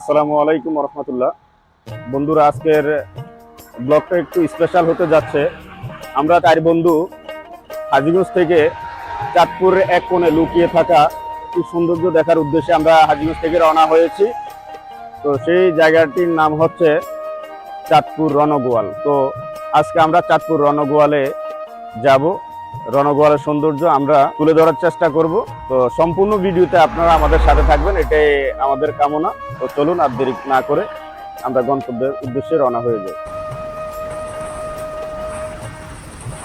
আসসালামু আলাইকুম রহমতুল্লাহ বন্ধুরা, আজকের ব্লগটা একটু স্পেশাল হতে যাচ্ছে। আমরা তার বন্ধু হাজিগঞ্জ থেকে চাঁদপুরের এক কোণে লুকিয়ে থাকা খুব সৌন্দর্য দেখার উদ্দেশ্যে আমরা হাজিগঞ্জ থেকে রওনা হয়েছি। তো সেই জায়গাটির নাম হচ্ছে চাঁদপুর রণগোয়াল। তো আজকে আমরা চাঁদপুর রণগোয়ালে যাব। রণগোয়ালের সৌন্দর্য আমরা তুলে ধরার চেষ্টা করব। তো সম্পূর্ণ ভিডিওতে আপনারা আমাদের সাথে থাকবেন, এটাই আমাদের কামনা। তো চলুন আর দেরি না করে আমরা গন্তব্যের উদ্দেশ্যে রওনা হয়ে যাই।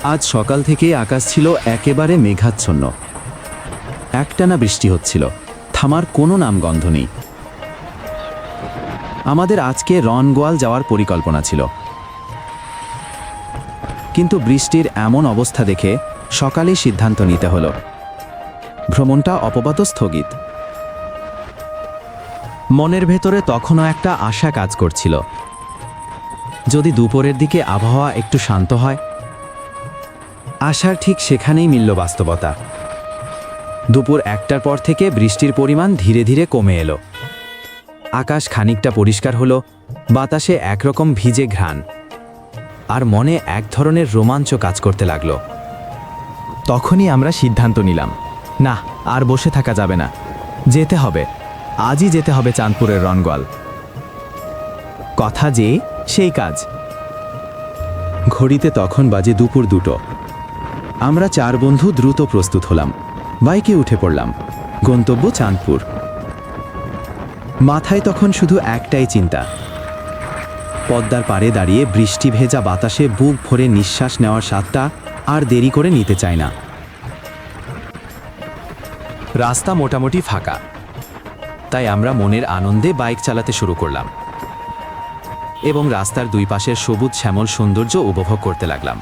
আজ সকাল থেকেই আকাশ ছিল একেবারে মেঘাচ্ছন্ন। একটানা বৃষ্টি হচ্ছিল। থামার কোনো নামগন্ধ নেই। আমাদের আজকে রনগোয়াল যাওয়ার পরিকল্পনা ছিল। কিন্তু বৃষ্টির এমন অবস্থা দেখে সকালেই সিদ্ধান্ত নিতে হলো। ভ্রমণটা অপবাদ স্থগিত। মনের ভেতরে তখনও একটা আশা কাজ করছিল। যদি দুপুরের দিকে আবহাওয়া একটু শান্ত হয়, আশার ঠিক সেখানেই মিলল বাস্তবতা। দুপুর একটার পর থেকে বৃষ্টির পরিমাণ ধীরে ধীরে কমে এলো। আকাশ খানিকটা পরিষ্কার হলো, বাতাসে একরকম ভিজে ঘ্রাণ। আর মনে এক ধরনের রোমাঞ্চ কাজ করতে লাগল। তখনই আমরা সিদ্ধান্ত নিলাম, না, আর বসে থাকা যাবে না। যেতে হবে। আজই যেতে হবে চাঁদপুরের রনগোয়াল কথা যে সেই কাজ। ঘড়িতে তখন বাজে দুপুর দুটো। আমরা চার বন্ধু দ্রুত প্রস্তুত হলাম। বাইকে উঠে পড়লাম। গন্তব্য চাঁদপুর। মাথায় তখন শুধু একটাই চিন্তা। পদ্মার পাড়ে দাঁড়িয়ে বৃষ্টি ভেজা বাতাসে বুক ভরে নিঃশ্বাস নেওয়ার স্বাদটা আর দেরি করে নিতে চায় না। রাস্তা মোটামুটি ফাঁকা। তাই আমরা মনের আনন্দে বাইক চালাতে শুরু করলাম। এবং রাস্তার দুই পাশের সবুজ শ্যামল সৌন্দর্য উপভোগ করতে লাগলাম।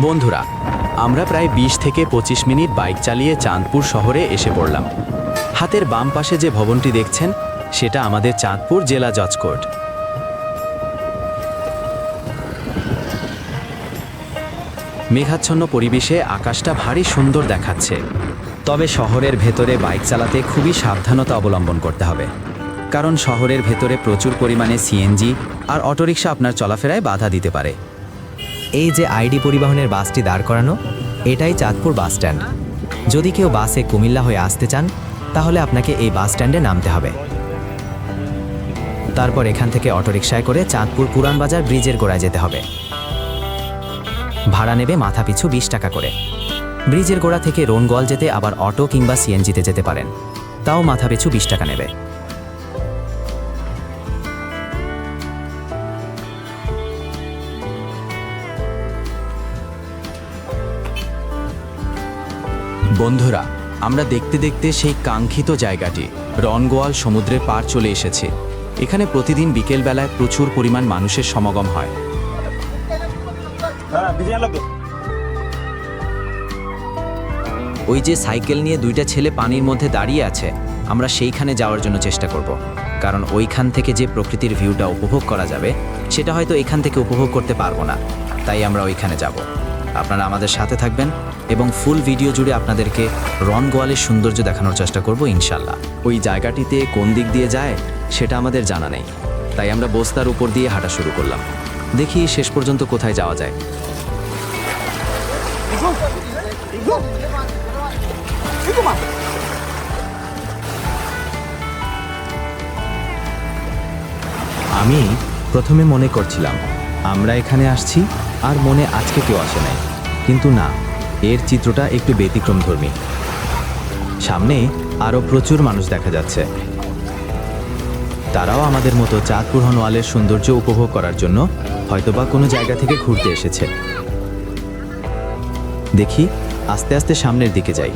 বন্ধুরা, আমরা প্রায় ২০ থেকে ২৫ মিনিট বাইক চালিয়ে চাঁদপুর শহরে এসে পড়লাম। হাতের বাম পাশে যে ভবনটি দেখছেন সেটা আমাদের চাঁদপুর জেলা জজ কোর্ট। মেঘাচ্ছন্ন পরিবেশে আকাশটা ভারী সুন্দর দেখাচ্ছে। তবে শহরের ভেতরে বাইক চালাতে খুবই সাবধানতা অবলম্বন করতে হবে। কারণ শহরের ভেতরে প্রচুর পরিমাণে সিএনজি আর অটোরিকশা আপনার চলাফেরায় বাধা দিতে পারে। এই যে আইডি পরিবহনের বাসটি দাঁড় করানো, এটাই চাঁদপুর বাস স্ট্যান্ড। যদি কেউ বাসে কুমিল্লা হয়ে আসতে চান, তাহলে আপনাকে এই বাস স্ট্যান্ডে নামতে হবে। তারপর এখান থেকে অটোরিকশায় করে চাঁদপুর পুরান বাজার ব্রিজের গোড়ায় যেতে হবে। ভাড়া নেবে মাথা পিছু বিশ টাকা করে। ব্রিজের গোড়া থেকে রোনগল যেতে আবার অটো কিংবা সিএনজিতে যেতে পারেন। তাও মাথা পিছু বিশ টাকা নেবে। বন্ধুরা, আমরা দেখতে দেখতে সেই কাঙ্ক্ষিত জায়গাটি, রনগোয়াল সমুদ্রের পার চলে এসেছে। এখানে প্রতিদিন বিকেলবেলায় প্রচুর পরিমাণ মানুষের সমাগম হয়। ওই যে সাইকেল নিয়ে দুইটা ছেলে পানির মধ্যে দাঁড়িয়ে আছে আমরা সেইখানে যাওয়ার জন্য চেষ্টা করব। কারণ ওইখান থেকে যে প্রকৃতির ভিউটা উপভোগ করা যাবে সেটা হয়তো এখান থেকে উপভোগ করতে পারব না। তাই আমরা ওইখানে যাব। আপনারা আমাদের সাথে থাকবেন এবং ফুল ভিডিও জুড়ে আপনাদেরকে রন গোয়ালের সৌন্দর্য দেখানোর চেষ্টা করব ইনশাল্লাহ ওই জায়গাটিতে কোন দিক দিয়ে যায়? সেটা আমাদের জানা নেই। তাই আমরা বস্তার উপর দিয়ে হাঁটা শুরু করলাম। দেখি শেষ পর্যন্ত কোথায় যাওয়া যায়। আমি প্রথমে মনে করছিলাম, আমরা এখানে আসছি আর মনে আজকে কেউ আসে নাই। কিন্তু না, এর চিত্রটা একটু ব্যতিক্রমধর্মী। সামনে আরও প্রচুর মানুষ দেখা যাচ্ছে। তারাও আমাদের মতো চাঁদপুর হনওয়ালের সৌন্দর্য উপভোগ করার জন্য হয়তোবা কোনো জায়গা থেকে ঘুরতে এসেছে। দেখি, আস্তে আস্তে সামনের দিকে যাই।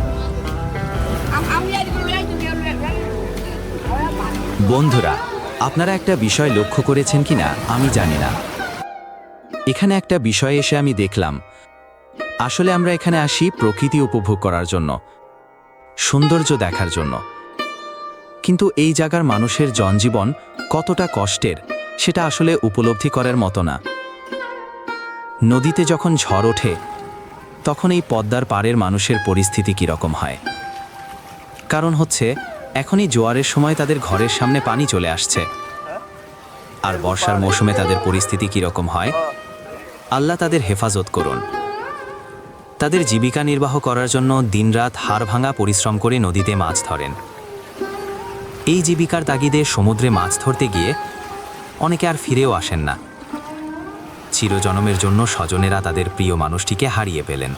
বন্ধুরা, আপনারা একটা বিষয় লক্ষ্য করেছেন কিনা আমি জানি না। এখানে একটা বিষয় এসে আমি দেখলাম। আসলে আমরা এখানে আসি প্রকৃতি উপভোগ করার জন্য, সৌন্দর্য দেখার জন্য। কিন্তু এই জায়গার মানুষের জনজীবন কতটা কষ্টের, সেটা আসলে উপলব্ধি করার মতো না। নদীতে যখন ঝড় ওঠে, তখন এই পদ্মার পাড়ের মানুষের পরিস্থিতি কীরকম হয়? কারণ হচ্ছে, এখনই জোয়ারের সময় তাদের ঘরের সামনে পানি চলে আসছে। আর বর্ষার মৌসুমে তাদের পরিস্থিতি কীরকম হয়, আল্লাহ তাদের হেফাজত করুন। তাদের জীবিকা নির্বাহ করার জন্য দিনরাত হাড় ভাঙা পরিশ্রম করে নদীতে মাছ ধরেন। এই জীবিকার তাগিদে সমুদ্রে মাছ ধরতে গিয়ে অনেকে আর ফিরেও আসেন না। চিরজনমের জন্য স্বজনেরা তাদের প্রিয় মানুষটিকে হারিয়ে পেলেন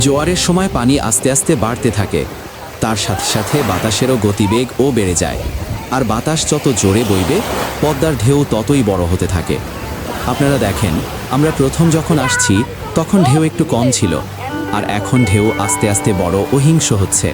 জোয়ারের সময় পানি আস্তে আস্তে বাড়তে থাকে। তার সাথে সাথে বাতাসেরও গতিবেগ ও বেড়ে যায়। আর বাতাস যত জোরে বইবে, পদ্মার ঢেউ ততই বড় হতে থাকে। আপনারা দেখেন, আমরা প্রথম যখন আসছি, তখন ঢেউ একটু কম ছিল। আর এখন ঢেউ আস্তে আস্তে বড় ও হিংস হচ্ছে।